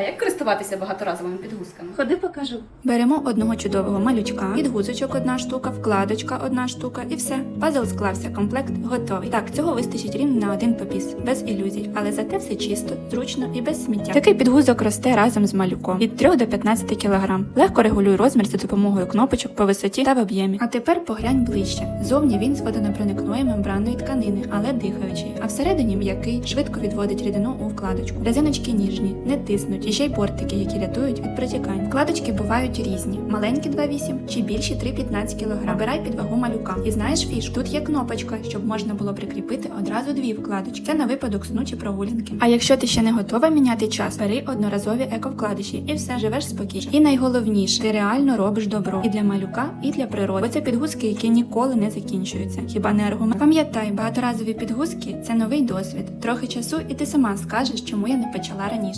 А як користуватися багаторазовими підгузками? Ходи покажу. Беремо одного чудового малючка, підгузочок одна штука, вкладочка одна штука і все. Пазл склався, комплект готовий. Так, цього вистачить рівно на один попіс, без ілюзій, але зате все чисто, зручно і без сміття. Такий підгузок росте разом з малюком від 3 до 15 кг. Легко регулюй розмір за допомогою кнопочок по висоті та в об'ємі. А тепер поглянь ближче. Зовні він з водонепроникної мембранної тканини, але дихаючий, а всередині м'який, швидко відводить рідину у вкладочку. Резиночки ніжні, не тиснуть, і ще й бортики, які рятують від протікань. Вкладочки бувають різні: маленькі 2,8 чи більші 3,15 кг. Обирай під вагу малюка. І знаєш фішку? Тут є кнопочка, щоб можна було прикріпити одразу дві вкладочки. Це на випадок сну чи прогулянки. А якщо ти ще не готова міняти час, бери одноразові еко-вкладиші і все живеш спокійно. І найголовніше, ти реально робиш добро і для малюка, і для природи. Бо це підгузки, які ніколи не закінчуються. Хіба не аргумент? Пам'ятай, багаторазові підгузки це новий досвід. Трохи часу, і ти сама скажеш, чому я не почала раніше.